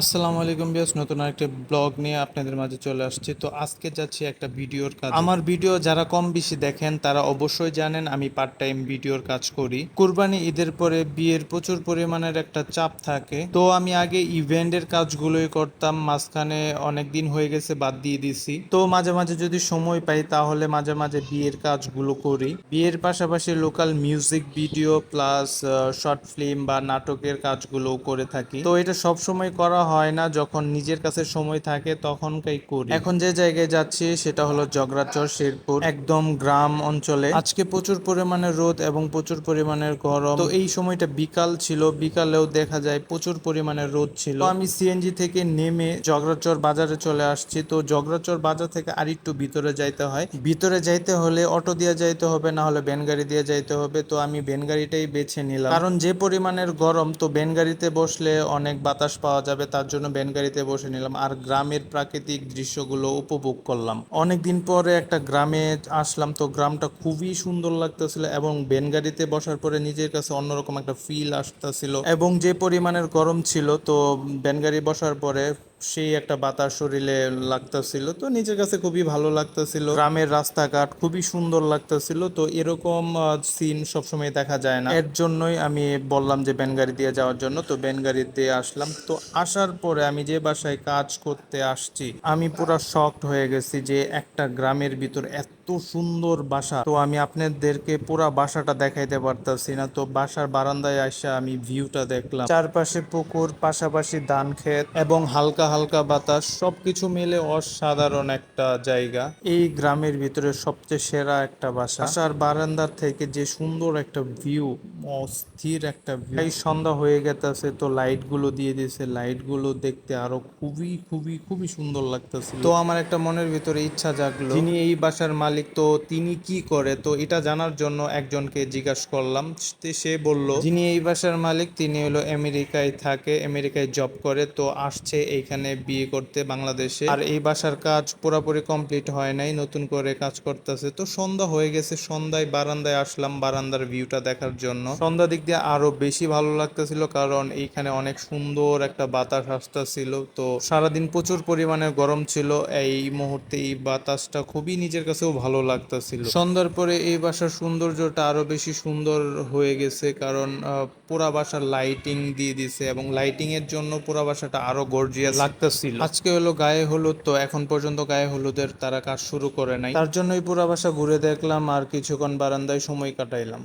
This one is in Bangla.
আসসালামু আলাইকুম বিয়াস নতুন একটা ব্লগ নিয়ে আপনাদের মাঝে চলে আসছি। তো আজকে যাচ্ছি একটা ভিডিওর কাজ। আমার ভিডিও যারা কম বেশি দেখেন, তারা অবশ্যই জানেন আমি পার্ট টাইম ভিডিওর কাজ করি। কুরবানি ঈদের পরে বিয়ের প্রচুর পরিমাণের একটা চাপ থাকে। তো আমি আগে ইভেন্টের কাজগুলোই করতাম, মাঝখানে অনেক দিন হয়ে গেছে, বাদ দিয়ে দিছি। তো মাঝে মাঝে যদি সময় পাই, তাহলে মাঝে মাঝে বিয়ের কাজগুলো করি। বিয়ের পাশাপাশি local music video plus short film বা নাটকের কাজগুলোও করে থাকি। তো এটা সব সময় করা হয় না, যখন নিজের কাছে সময় থাকে তখনকাই করি। এখন যে জায়গায় যাচ্ছি সেটা হলো জগরাচর, শেরপুর, একদম গ্রাম অঞ্চলে। আজকে প্রচুর পরিমাণে রোদ এবং প্রচুর পরিমাণের গরম। তো এই সময়টা বিকাল ছিল, বিকালেও দেখা যায় প্রচুর পরিমাণে রোদ ছিল। আমি সিএনজি থেকে নেমে জগরাচর বাজারে চলে আসছি। তো জগরাচর বাজার থেকে আরেকটু ভিতরে যাইতে হয়। ভিতরে যাইতে হলে অটো দিয়ে যাইতে হবে, না হলে ভ্যান গাড়ি দিয়ে যাইতে হবে। তো আমি ভ্যান গাড়িটাই বেছে নিলাম। কারণ যে পরিমাণের গরম, তো ভ্যান গাড়িতে বসলে অনেক বাতাস পাওয়া যাবে। তার জন্য ব্যান গাড়িতে বসে নিলাম আর গ্রামের প্রাকৃতিক দৃশ্যগুলো উপভোগ করলাম। অনেকদিন পরে একটা গ্রামে আসলাম, তো গ্রামটা খুবই সুন্দর লাগতেছিল এবং ব্যান গাড়িতে বসার পরে নিজের কাছে অন্যরকম একটা ফিল আসতেছিল এবং যে পরিমাণের গরম ছিল, তো ব্যান গাড়ি বসার পরে সেই একটা বাতাস শরীরে লাগতেছিল, তো নিজের কাছে খুবই ভালো লাগতেছিল। গ্রামের রাস্তাঘাট খুবই সুন্দর লাগতেছিল, তো এরকম সিন সবসময় দেখা যায় না। এর জন্যই আমি বললাম যে ব্যানগাড়ি দিয়ে যাওয়ার জন্য, তো ব্যানগাড়িতে আসলাম। তো আসার পরে আমি যে বাসায় কাজ করতে আসছি, আমি পুরো শক্ট হয়ে গেছি যে একটা গ্রামের ভিতর এত সুন্দর বাসা। তো আমি আপনাদেরকে পুরা বাসাটা দেখাইতে পারতাছি না। তো বাসার বারান্দায় আসা আমি ভিউটা দেখলাম। চারপাশে পুকুর, পাশাপাশি ধান ক্ষেত এবং হালকা হালকা বাতাস। সবকিছু মিলে অসাধারণ একটা জায়গা। এই গ্রামের ভিতরে সবচেয়ে সেরা একটা বাসা। বাসার বারান্দার থেকে যে সুন্দর একটা ভিউ, অস্থির একটা ভিউ। এই সন্ধ্যা হয়ে গেছে তো লাইটগুলো দিয়ে দিয়েছে। লাইটগুলো দেখতে আরও খুবই খুবই খুবই সুন্দর লাগতেছিল। তো আমার একটা মনের ভিতরে ইচ্ছা জাগলো। তিনি এই বাসার মালিক তো তিনি কি করে? তো এটা জানার জন্য একজনকে জিজ্ঞাসা করলাম। সে বলল, যিনি এই বাসার মালিক, তিনি হলো আমেরিকায় থাকে, আমেরিকায় জব করে, তো আসছে এইখানে বিয়ে করতে বাংলাদেশে। আর এই বাসার কাজ পুরোপুরি কমপ্লিট হয় নাই, নতুন করে কাজ করতেছে। তো সন্ধ্যা হয়ে গেছে, সন্ধ্যায় বারান্দায় আসলাম, বারান্দার ভিউটা দেখার জন্য। সন্ধ্যা দিক দিয়ে আরও বেশি ভালো লাগতেছিল, কারণ এইখানে অনেক সুন্দর একটা বাতাস আসতেছিল। তো সারাদিন প্রচুর পরিমাণে গরম ছিল, এই মুহূর্তে এই বাতাসটা খুবই নিজের কাছেও ভালো লাগতেছিল। সন্ধ্যার পরে এই বাসার সৌন্দর্যটা আরও বেশি সুন্দর হয়ে গেছে কারণ পুরা বাসার লাইটিং দিয়ে দিছে এবং লাইটিং এর জন্য পুরা বাসাটা আরও গর্জিয়াস লাগতেছিল। আজকে হলো গায়ে হলুদ তো এখন পর্যন্ত গায়ে হলুদের তারা কাজ শুরু করে নাই। তার জন্যই পুরা বাসা ঘুরে দেখলাম আর কিছুক্ষণ বারান্দায় সময় কাটাইলাম।